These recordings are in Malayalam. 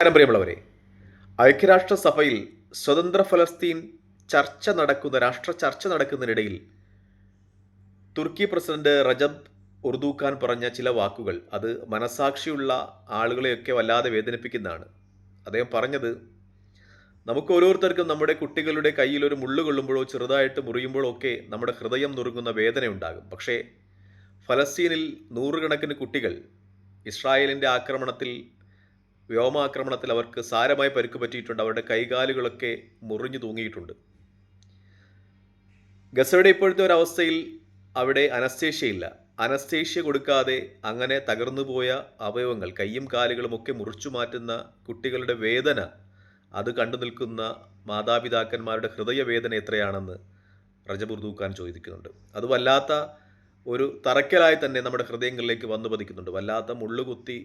പ്രിയമുള്ളവരെ. ഐക്യരാഷ്ട്രസഭയിൽ സ്വതന്ത്ര ഫലസ്തീൻ ചർച്ച നടക്കുന്ന രാഷ്ട്ര ചർച്ച നടക്കുന്നതിനിടയിൽ തുർക്കി പ്രസിഡന്റ് റജബ് ഉർദൂഖാൻ പറഞ്ഞ ചില വാക്കുകൾ. അത് മനസാക്ഷിയുള്ള ആളുകളെയൊക്കെ വല്ലാതെ വേദനിപ്പിക്കുന്നതാണ്. അദ്ദേഹം പറഞ്ഞത് നമുക്ക് ഓരോരുത്തർക്കും നമ്മുടെ കുട്ടികളുടെ കയ്യിൽ ഒരു മുള്ളു കൊള്ളുമ്പോഴോ ചെറുതായിട്ട് മുറിയുമ്പോഴോ ഒക്കെ നമ്മുടെ ഹൃദയം നുറുങ്ങുന്ന വേദനയുണ്ടാകും പക്ഷേ ഫലസ്തീനിൽ നൂറുകണക്കിന് കുട്ടികൾ ഇസ്രായേലിന്റെ ആക്രമണത്തിൽ വ്യോമാക്രമണത്തിൽ അവർക്ക് സാരമായി പരുക്ക് പറ്റിയിട്ടുണ്ട്. അവരുടെ കൈകാലുകളൊക്കെ മുറിഞ്ഞു തൂങ്ങിയിട്ടുണ്ട്. ഗസയുടെ ഇപ്പോഴത്തെ ഒരു അവസ്ഥയിൽ അവിടെ അനസ്തേഷ്യയില്ല. അനസ്തേഷ്യ കൊടുക്കാതെ അങ്ങനെ തകർന്നുപോയ അവയവങ്ങൾ കൈയും കാലുകളും ഒക്കെ മുറിച്ചു മാറ്റുന്ന കുട്ടികളുടെ വേദന അത് കണ്ടു നിൽക്കുന്ന മാതാപിതാക്കന്മാരുടെ ഹൃദയവേദന എത്രയാണെന്ന് റജബുർദൂക്കാൻ ചോദിക്കുന്നുണ്ട്. അത് വല്ലാത്ത ഒരു തറയ്ക്കലായി തന്നെ നമ്മുടെ ഹൃദയങ്ങളിലേക്ക് വന്നു പതിക്കുന്നുണ്ട് വല്ലാത്ത മുള്ളുകുത്തി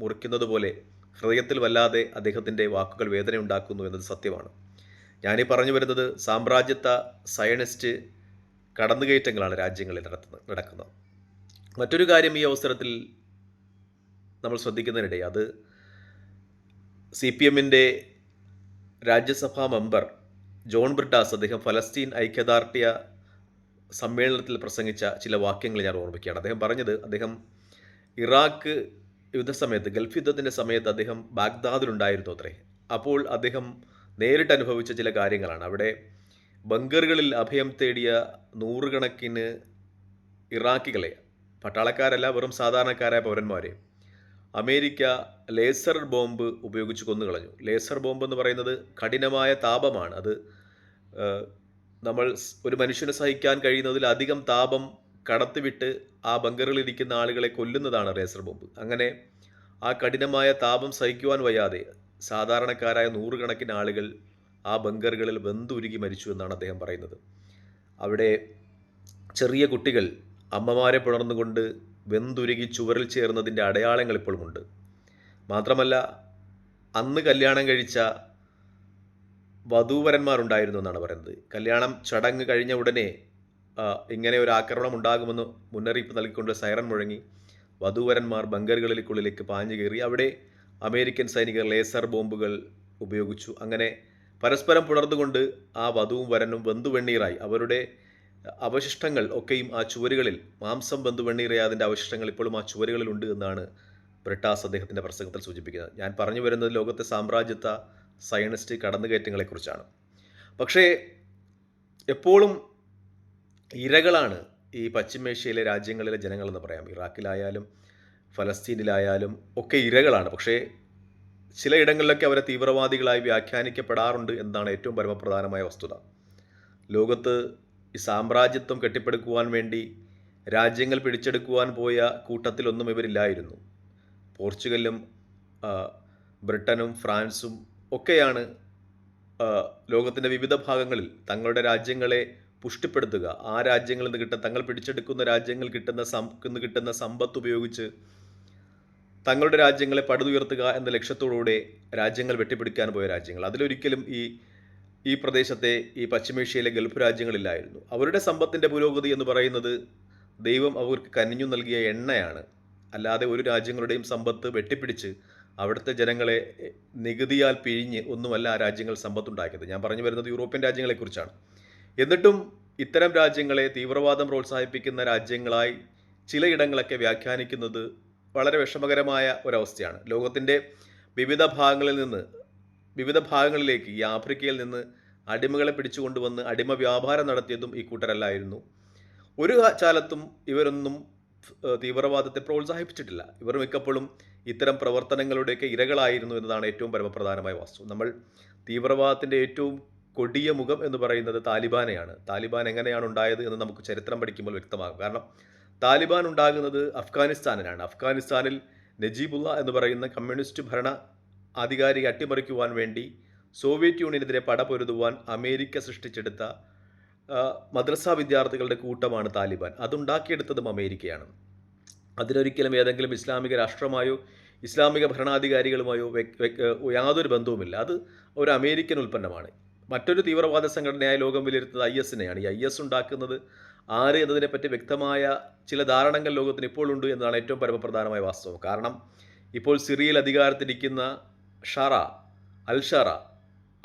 മുറിക്കുന്നത് പോലെ ഹൃദയത്തിൽ വല്ലാതെ അദ്ദേഹത്തിന്റെ വാക്കുകൾ വേദന ഉണ്ടാക്കുന്നു എന്നത് സത്യമാണ്. ഞാനീ പറഞ്ഞു വരുന്നത് സാമ്രാജ്യത്ത സയനിസ്റ്റ് കടന്നുകയറ്റങ്ങളാണ് രാജ്യങ്ങളിൽ നടത്തുന്നത് നടക്കുന്നത്. മറ്റൊരു കാര്യം ഈ അവസരത്തിൽ നമ്മൾ ശ്രദ്ധിക്കുന്നതിനിടെ അത് സി പി എമ്മിന്റെ രാജ്യസഭാ മെമ്പർ ജോൺ ബ്രിട്ടാസ് അദ്ദേഹം ഫലസ്തീൻ ഐക്യദാർഢ്യ സമ്മേളനത്തിൽ പ്രസംഗിച്ച ചില വാക്യങ്ങൾ ഞാൻ ഓർമ്മിക്കുകയാണ്. അദ്ദേഹം പറഞ്ഞത് അദ്ദേഹം ഇറാഖ് യുദ്ധസമയത്ത് ഗൾഫ് യുദ്ധത്തിന്റെ സമയത്ത് അദ്ദേഹം ബാഗ്ദാദിലുണ്ടായിരുന്നു അത്രേ. അപ്പോൾ അദ്ദേഹം നേരിട്ട് അനുഭവിച്ച ചില കാര്യങ്ങളാണ്. അവിടെ ബങ്കറുകളിൽ അഭയം തേടിയ നൂറുകണക്കിന് ഇറാഖികളെ പട്ടാളക്കാരല്ല വെറും സാധാരണക്കാരായ പൗരന്മാരെ അമേരിക്ക ലേസർ ബോംബ് ഉപയോഗിച്ച് കൊന്നുകളഞ്ഞു. ലേസർ ബോംബ് എന്ന് പറയുന്നത് കഠിനമായ താപമാണ്. അത് നമ്മൾ ഒരു മനുഷ്യന് സഹിക്കാൻ കഴിയുന്നതിലധികം താപം കടത്തിവിട്ട് ആ ബങ്കറുകളിൽ ഇരിക്കുന്ന ആളുകളെ കൊല്ലുന്നതാണ് റേസർ ബോംബ്. അങ്ങനെ ആ കഠിനമായ താപം സഹിക്കുവാൻ വയ്യാതെ സാധാരണക്കാരായ നൂറുകണക്കിന് ആളുകൾ ആ ബങ്കറുകളിൽ വെന്തുരുകി മരിച്ചു എന്നാണ് അദ്ദേഹം പറയുന്നത്. അവിടെ ചെറിയ കുട്ടികൾ അമ്മമാരെ പുണർന്നുകൊണ്ട് വെന്തുരുകി ചുവരിൽ ചേർന്നതിന്റെ അടയാളങ്ങൾ ഇപ്പോഴുമുണ്ട്. മാത്രമല്ല അന്ന് കല്യാണം കഴിച്ച വധൂവരന്മാരുണ്ടായിരുന്നു എന്നാണ് പറയുന്നത്. കല്യാണം ചടങ്ങ് കഴിഞ്ഞ ഉടനെ ഇങ്ങനെ ഒരു ആക്രമണം ഉണ്ടാകുമെന്ന് മുന്നറിയിപ്പ് നൽകിക്കൊണ്ട് സൈറൺ മുഴങ്ങി. വധുവരന്മാർ ബങ്കറുകളിലേക്കുള്ളിലേക്ക് പാഞ്ഞു കയറി. അവിടെ അമേരിക്കൻ സൈനികർ ലേസർ ബോംബുകൾ ഉപയോഗിച്ചു. അങ്ങനെ പരസ്പരം പുണർന്നുകൊണ്ട് ആ വധുവും വരനും വെന്തുവെണ്ണീറായി അവരുടെ അവശിഷ്ടങ്ങൾ ഒക്കെയും ആ ചുവരുകളിൽ മാംസം വെന്തുവെണ്ണീറിയ അതിന്റെ അവശിഷ്ടങ്ങൾ ഇപ്പോഴും ആ ചുവരുകളിലുണ്ട് എന്നാണ് ബ്രിട്ടാസ് അദ്ദേഹത്തിന്റെ പ്രസംഗത്തിൽ സൂചിപ്പിക്കുന്നത്. ഞാൻ പറഞ്ഞു വരുന്നത് ലോകത്തെ സാമ്രാജ്യത്ത സയനിസ്റ്റ് കടന്നുകയറ്റങ്ങളെക്കുറിച്ചാണ്. പക്ഷേ എപ്പോഴും ഇരകളാണ് ഈ പശ്ചിമേഷ്യയിലെ രാജ്യങ്ങളിലെ ജനങ്ങളെന്ന് പറയാം. ഇറാഖിലായാലും ഫലസ്തീനിലായാലും ഒക്കെ ഇരകളാണ്. പക്ഷേ ചിലയിടങ്ങളിലൊക്കെ അവരെ തീവ്രവാദികളായി വ്യാഖ്യാനിക്കപ്പെടാറുണ്ട് എന്നാണ് ഏറ്റവും പരമപ്രധാനമായ വസ്തുത. ലോകത്ത് ഈ സാമ്രാജ്യത്വം കെട്ടിപ്പടുക്കുവാൻ വേണ്ടി രാജ്യങ്ങൾ പിടിച്ചെടുക്കുവാൻ പോയ കൂട്ടത്തിലൊന്നും ഇവരില്ലായിരുന്നു. പോർച്ചുഗലും ബ്രിട്ടനും ഫ്രാൻസും ഒക്കെയാണ് ലോകത്തിന്റെ വിവിധ ഭാഗങ്ങളിൽ തങ്ങളുടെ രാജ്യങ്ങളെ പുഷ്ടിപ്പെടുത്തുക. ആ രാജ്യങ്ങളിൽ നിന്ന് കിട്ടുന്ന തങ്ങൾ പിടിച്ചെടുക്കുന്ന രാജ്യങ്ങൾ കിട്ടുന്ന സം കിട്ടുന്ന സമ്പത്ത് ഉപയോഗിച്ച് തങ്ങളുടെ രാജ്യങ്ങളെ പടുതുയർത്തുക എന്ന ലക്ഷ്യത്തോടുകൂടെ രാജ്യങ്ങൾ വെട്ടിപ്പിടിക്കാൻ പോയ രാജ്യങ്ങൾ. അതിലൊരിക്കലും ഈ ഈ പ്രദേശത്തെ ഈ പശ്ചിമേഷ്യയിലെ ഗൾഫ് രാജ്യങ്ങളില്ലായിരുന്നു. അവരുടെ സമ്പത്തിന്റെ പുരോഗതി എന്ന് പറയുന്നത് ദൈവം അവർക്ക് കനിഞ്ഞു നൽകിയ എണ്ണയാണ്. അല്ലാതെ ഒരു രാജ്യങ്ങളുടെയും സമ്പത്ത് വെട്ടിപ്പിടിച്ച് അവിടുത്തെ ജനങ്ങളെ നികുതിയാൽ പിഴിഞ്ഞ് ഒന്നുമല്ല ആ രാജ്യങ്ങൾ സമ്പത്തുണ്ടാക്കിയത്. ഞാൻ പറഞ്ഞു വരുന്നത് യൂറോപ്യൻ രാജ്യങ്ങളെക്കുറിച്ചാണ്. എന്നിട്ടും ഇത്തരം രാജ്യങ്ങളെ തീവ്രവാദം പ്രോത്സാഹിപ്പിക്കുന്ന രാജ്യങ്ങളായി ചിലയിടങ്ങളൊക്കെ വ്യാഖ്യാനിക്കുന്നത് വളരെ വിഷമകരമായ ഒരവസ്ഥയാണ്. ലോകത്തിന്റെ വിവിധ ഭാഗങ്ങളിൽ നിന്ന് വിവിധ ഭാഗങ്ങളിലേക്ക് ഈ ആഫ്രിക്കയിൽ നിന്ന് അടിമകളെ പിടിച്ചുകൊണ്ടുവന്ന് അടിമ വ്യാപാരം നടത്തിയതും ഈ കൂട്ടരല്ലായിരുന്നു. ഒരു കാലത്തും ഇവരൊന്നും തീവ്രവാദത്തെ പ്രോത്സാഹിപ്പിച്ചിട്ടില്ല. ഇവർ മിക്കപ്പോഴും ഇത്തരം പ്രവർത്തനങ്ങളുടെയൊക്കെ ഇരകളായിരുന്നു എന്നതാണ് ഏറ്റവും പരമപ്രധാനമായ വസ്തു. നമ്മൾ തീവ്രവാദത്തിന്റെ ഏറ്റവും കൊടിയ മുഖം എന്ന് പറയുന്നത് താലിബാനെയാണ്. താലിബാൻ എങ്ങനെയാണ് ഉണ്ടായത് എന്ന് നമുക്ക് ചരിത്രം പഠിക്കുമ്പോൾ വ്യക്തമാകും. കാരണം താലിബാൻ ഉണ്ടാകുന്നത് അഫ്ഗാനിസ്ഥാനിലാണ്. അഫ്ഗാനിസ്ഥാനിൽ നജീബുള്ള എന്ന് പറയുന്ന കമ്മ്യൂണിസ്റ്റ് ഭരണ ആധികാരിക അട്ടിമറിക്കുവാൻ വേണ്ടി സോവിയറ്റ് യൂണിയനെതിരെ പടപൊരുതുവാൻ അമേരിക്ക സൃഷ്ടിച്ചെടുത്ത മദ്രസ വിദ്യാർത്ഥികളുടെ കൂട്ടമാണ് താലിബാൻ. അതുണ്ടാക്കിയെടുത്തതും അമേരിക്കയാണ്. അതിനൊരിക്കലും ഏതെങ്കിലും ഇസ്ലാമിക രാഷ്ട്രമായോ ഇസ്ലാമിക ഭരണാധികാരികളുമായോ യാതൊരു ബന്ധവുമില്ല. അത് ഒരു അമേരിക്കൻ ഉൽപ്പന്നമാണ്. മറ്റൊരു തീവ്രവാദ സംഘടനയായ ലോകം വിലയിരുത്തുന്നത് ഐ എസിനെയാണ് ഈ ഐ എസ് ഉണ്ടാക്കുന്നത് ആര് എന്നതിനെപ്പറ്റി വ്യക്തമായ ചില ധാരണകൾ ലോകത്തിന് ഇപ്പോൾ ഉണ്ട് എന്നതാണ് ഏറ്റവും പരമപ്രധാനമായ വാസ്തവം. കാരണം ഇപ്പോൾ സിറിയയിൽ അധികാരത്തിരിക്കുന്ന ഷറ അൽ ഷറ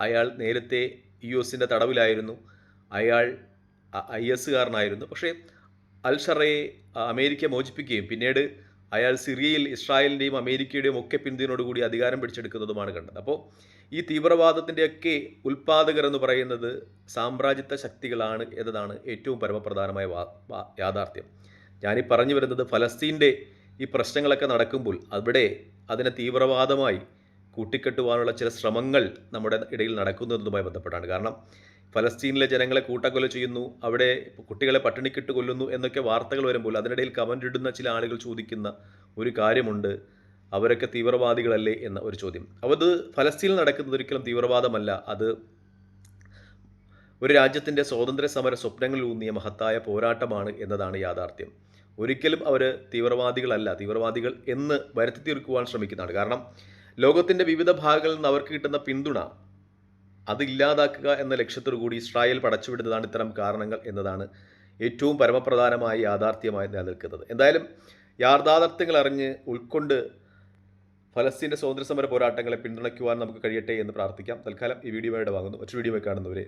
അയാൾ നേരത്തെ യു എസിന്റെ തടവിലായിരുന്നു. അയാൾ ഐ എസ്സുകാരനായിരുന്നു പക്ഷേ അൽ ഷറയെ അമേരിക്ക മോചിപ്പിക്കുകയും പിന്നീട് അയാൾ സിറിയയിൽ ഇസ്രായേലിന്റെയും അമേരിക്കയുടെയും ഒക്കെ പിന്തുണയോടുകൂടി അധികാരം പിടിച്ചെടുക്കുന്നതുമാണ് കണ്ടത്. അപ്പോൾ ഈ തീവ്രവാദത്തിന്റെയൊക്കെ ഉൽപ്പാദകർ എന്ന് പറയുന്നത് സാമ്രാജ്യത്വ ശക്തികളാണ് എന്നതാണ് ഏറ്റവും പരമപ്രധാനമായ യാഥാർത്ഥ്യം. ഞാനീ പറഞ്ഞു വരുന്നത് ഫലസ്തീന്റെ ഈ പ്രശ്നങ്ങളൊക്കെ നടക്കുമ്പോൾ അവിടെ അതിനെ തീവ്രവാദമായി കൂട്ടിക്കെട്ടുവാനുള്ള ചില ശ്രമങ്ങൾ നമ്മുടെ ഇടയിൽ നടക്കുന്നതുമായി ബന്ധപ്പെട്ടാണ്. കാരണം ഫലസ്തീനിലെ ജനങ്ങളെ കൂട്ടക്കൊല ചെയ്യുന്നു അവിടെ കുട്ടികളെ പട്ടിണിക്കിട്ട് കൊല്ലുന്നു എന്നൊക്കെ വാർത്തകൾ വരുമ്പോൾ അതിനിടയിൽ കമന്റ് ഇടുന്ന ചില ആളുകൾ ചോദിക്കുന്ന ഒരു കാര്യമുണ്ട്. അവരൊക്കെ തീവ്രവാദികളല്ലേ എന്ന ഒരു ചോദ്യം. അപ്പോൾ അത് ഫലസ്തീനിൽ നടക്കുന്നത് ഒരിക്കലും തീവ്രവാദമല്ല. അത് ഒരു രാജ്യത്തിന്റെ സ്വാതന്ത്ര്യ സമര സ്വപ്നങ്ങളിൽ ഊന്നിയ മഹത്തായ പോരാട്ടമാണ് എന്നതാണ് യാഥാർത്ഥ്യം. ഒരിക്കലും അവർ തീവ്രവാദികളല്ല തീവ്രവാദികൾ എന്ന് വരുത്തി തീർക്കുവാൻ ശ്രമിക്കുന്നതാണ്. കാരണം ലോകത്തിന്റെ വിവിധ ഭാഗങ്ങളിൽ നിന്ന് അവർക്ക് കിട്ടുന്ന പിന്തുണ അത് ഇല്ലാതാക്കുക എന്ന ലക്ഷ്യത്തോടു കൂടി ഇസ്രായേൽ പടച്ചുവിടുന്നതാണ് ഇത്തരം കാരണങ്ങൾ എന്നതാണ് ഏറ്റവും പരമപ്രധാനമായി യാഥാർത്ഥ്യമായി നിലനിൽക്കുന്നത്. എന്തായാലും യാഥാർത്ഥ്യങ്ങൾ അറിഞ്ഞ് ഉൾക്കൊണ്ട് ഫലസ്തീന്റെ സ്വാതന്ത്ര്യ സമര പോരാട്ടങ്ങളെ പിന്തുണയ്ക്കുവാൻ നമുക്ക് കഴിയട്ടെ എന്ന് പ്രാർത്ഥിക്കാം. തൽക്കാലം ഈ വീഡിയോയുടെ വാങ്ങുന്നു മറ്റൊരു വീഡിയോ കാണുന്നവരെ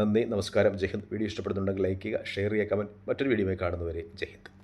നന്ദി നമസ്കാരം ജയ്ഹിന്ദ് വീഡിയോ ഇഷ്ടപ്പെടുന്നുണ്ടെങ്കിൽ ലൈക്ക് ചെയ്യുക ഷെയർ ചെയ്യുക കമന്റ് മറ്റൊരു വീഡിയോ കാണുന്നവരെ ജയ് ഹിന്ദ്.